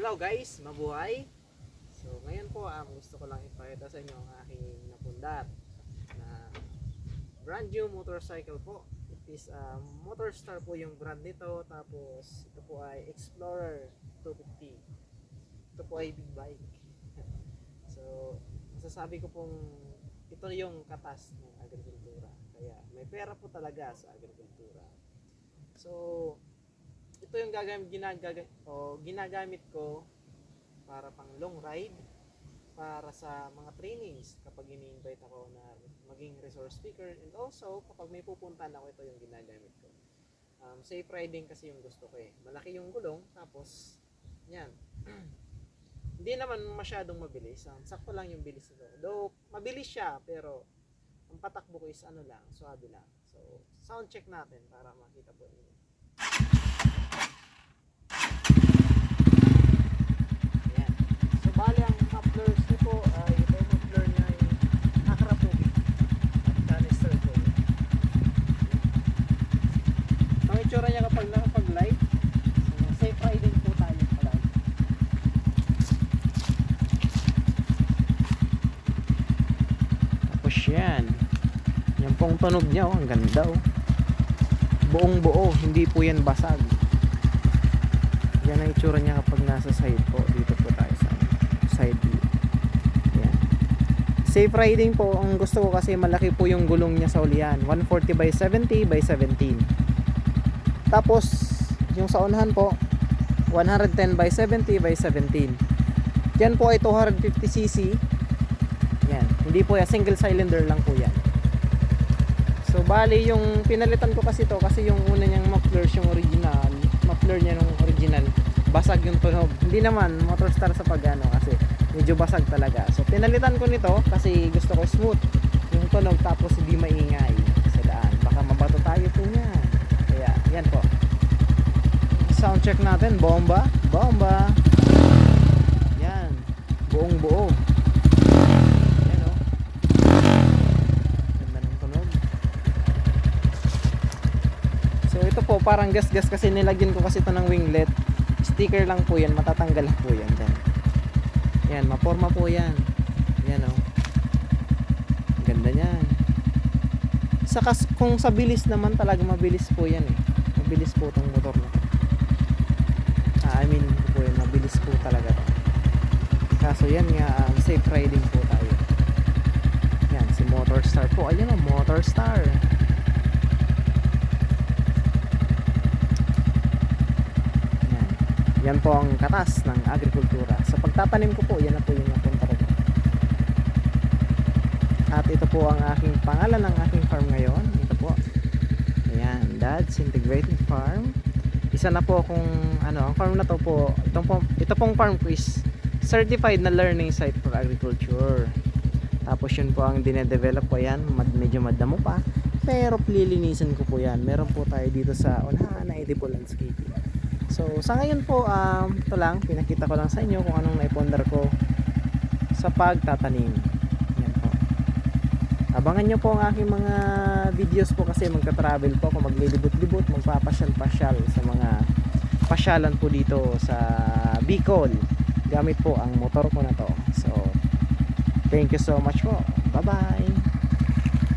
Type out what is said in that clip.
Hello guys, mabuhay. So ngayon po ang gusto ko lang ipakita sa inyo ang aking napundar na brand new motorcycle po. It is uh, Motorstar po yung brand nito tapos ito po ay Explorer 250. Ito po ay big bike. so masasabi ko pong ito yung katas ng agrikultura. Kaya may pera po talaga sa agrikultura. So ito yung gagamit ginagamit o ginagamit ko para pang long ride para sa mga trainings kapag ini-invite ako na maging resource speaker. And also kapag may pupuntahan ako ito yung ginagamit ko. Um, safe riding kasi yung gusto ko eh. Malaki yung gulong tapos yan. Hindi naman masyadong mabilis. Um, sakto lang yung bilis nito though mabilis siya pero ang patakbo ko is ano lang suabe lang. So sound check natin para makita po ninyo Ayan. So, bali ang mufflers niyo po ay ito yung muffler niya ay Acra Pugi. At canister po yun. Ayan. Ang itsura niya kapag nakapag-light, so, safe riding po tayo palagi. Tapos yan. Yan pong tunog niya, oh. ang ganda oh. Buong buo, hindi po yan basag. Yan ang itsura niya kapag nasa side po. Dito po tayo sa side view. Yan. Safe riding po. Ang gusto ko kasi malaki po yung gulong niya sa ulian. 140 by 70 by 17. Tapos, yung sa unahan po, 110 by 70 by 17. Yan po ay 250cc. Yan. Hindi po yan. Single cylinder lang po yan. So, bali yung pinalitan ko kasi to kasi yung una niyang mufflers yung original muffler niya nung original basag yung tunog hindi naman motorstar sa pagano kasi medyo basag talaga so pinalitan ko nito kasi gusto ko smooth yung tunog tapos hindi maingay sa daan baka mabato tayo po niyan kaya yan po sound check natin bomba bomba yan buong buo yan o ganda ng tunog So ito po parang gas-gas kasi nilagyan ko kasi ito ng winglet. Sticker lang po yan, matatanggal po yan dyan. Yan, maporma po yan. Yan o. Oh. Ganda niyan. Saka kung sa bilis naman talaga mabilis po yan eh. Mabilis po tong motor na. To. Ah, I mean po yan, mabilis po talaga to. Kaso yan nga, um, safe riding po tayo. Yan, si Motorstar po. Ayun o, Motorstar. Yan. Yan po ang katas ng agrikultura. Sa pagtatanim ko po, yan na po yung napunta ko. At ito po ang aking pangalan ng aking farm ngayon. Ito po. Ayan, Dad's Integrated Farm. Isa na po akong ano, farm na to po, itong po, ito pong farm is certified na learning site for agriculture. Tapos yun po ang dinedevelop ko yan, mad, medyo madamo pa. Pero lilinisin ko po yan. Meron po tayo dito sa unahan na edible landscaping. So, sa ngayon po, um, ito lang, pinakita ko lang sa inyo kung anong naipondar ko sa pagtatanim. Yan po. Abangan nyo po ang aking mga videos po kasi magka-travel po ako, maglilibot-libot, magpapasyal-pasyal sa mga pasyalan po dito sa Bicol. Gamit po ang motor ko na to. So, thank you so much po. Bye-bye!